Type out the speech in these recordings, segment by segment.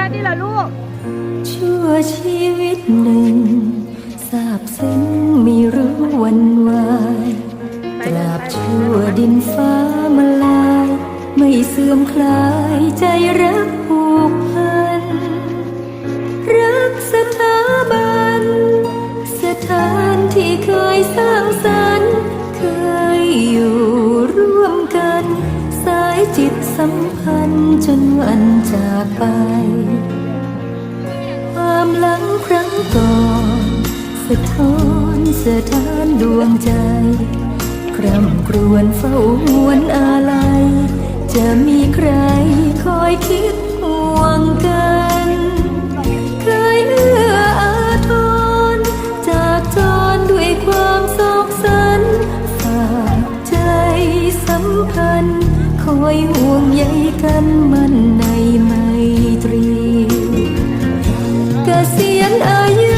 ล่ะลูก ชั่วชีวิตหนึ่งทราบซึ้งไม่รู้วันวายตราบชั่วดินฟ้ามาลาย ไม่เสื่อมคลาย สัมพันธ์จนวันจากไป ความหลังครั้งก่อนสะท้อนสะท้านดวงใจ คร่ำครวญเฝ้าหวนอาลัยจะมีใครคอยคิด คอยห่วงใยกันมันในไมตรีเกษียณอายุ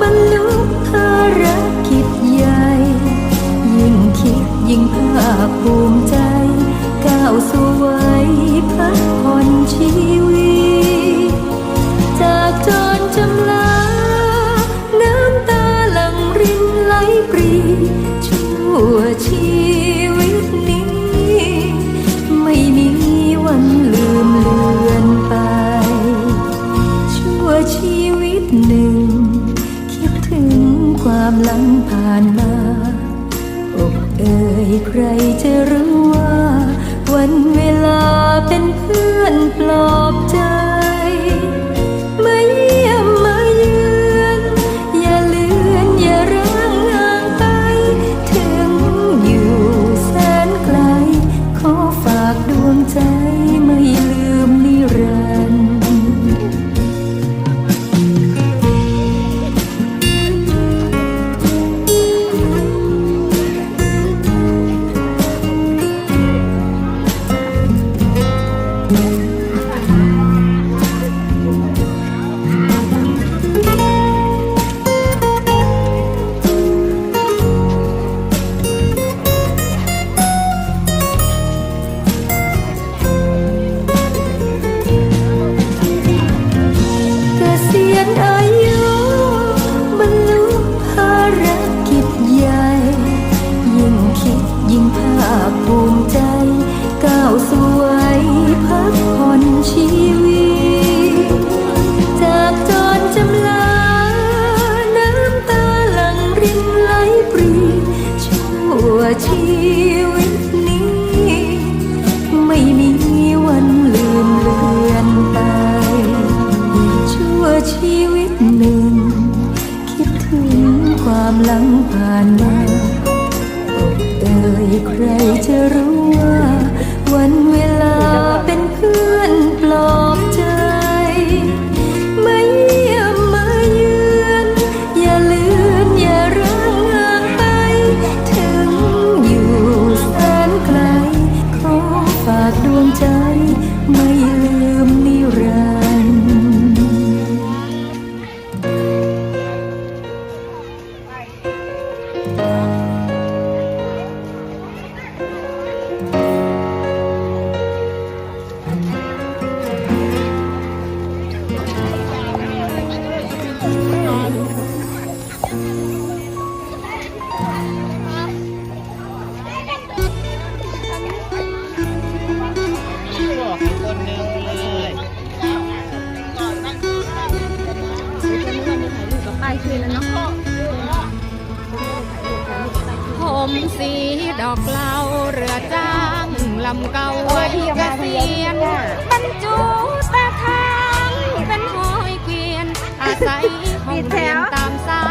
บรรลุภารกิจใหญ่ ยิ่งคิดยิ่งภาคภูมิ ลังผ่านมาอกเอ่ยใครจะรู้ว่า ชีวิตหนึ่ง คิดถึงความลังผ่านมาอกเอ่ยใครจะรู้ว่า วันเวลาเป็นเพื่อนปลอบใจไมาเยี่ยมมาเยือนอย่าลือนอย่าร้างห่าไปถึงอยู่แสนไกลขอฝากดวงใจไม่ลืม ผมสีดอกเหลาเรือจ้างลำเก่าวัยเกษียณบรรจุตาทางเป็นหอยเกวียนอาศัยห้องเรียนตามสา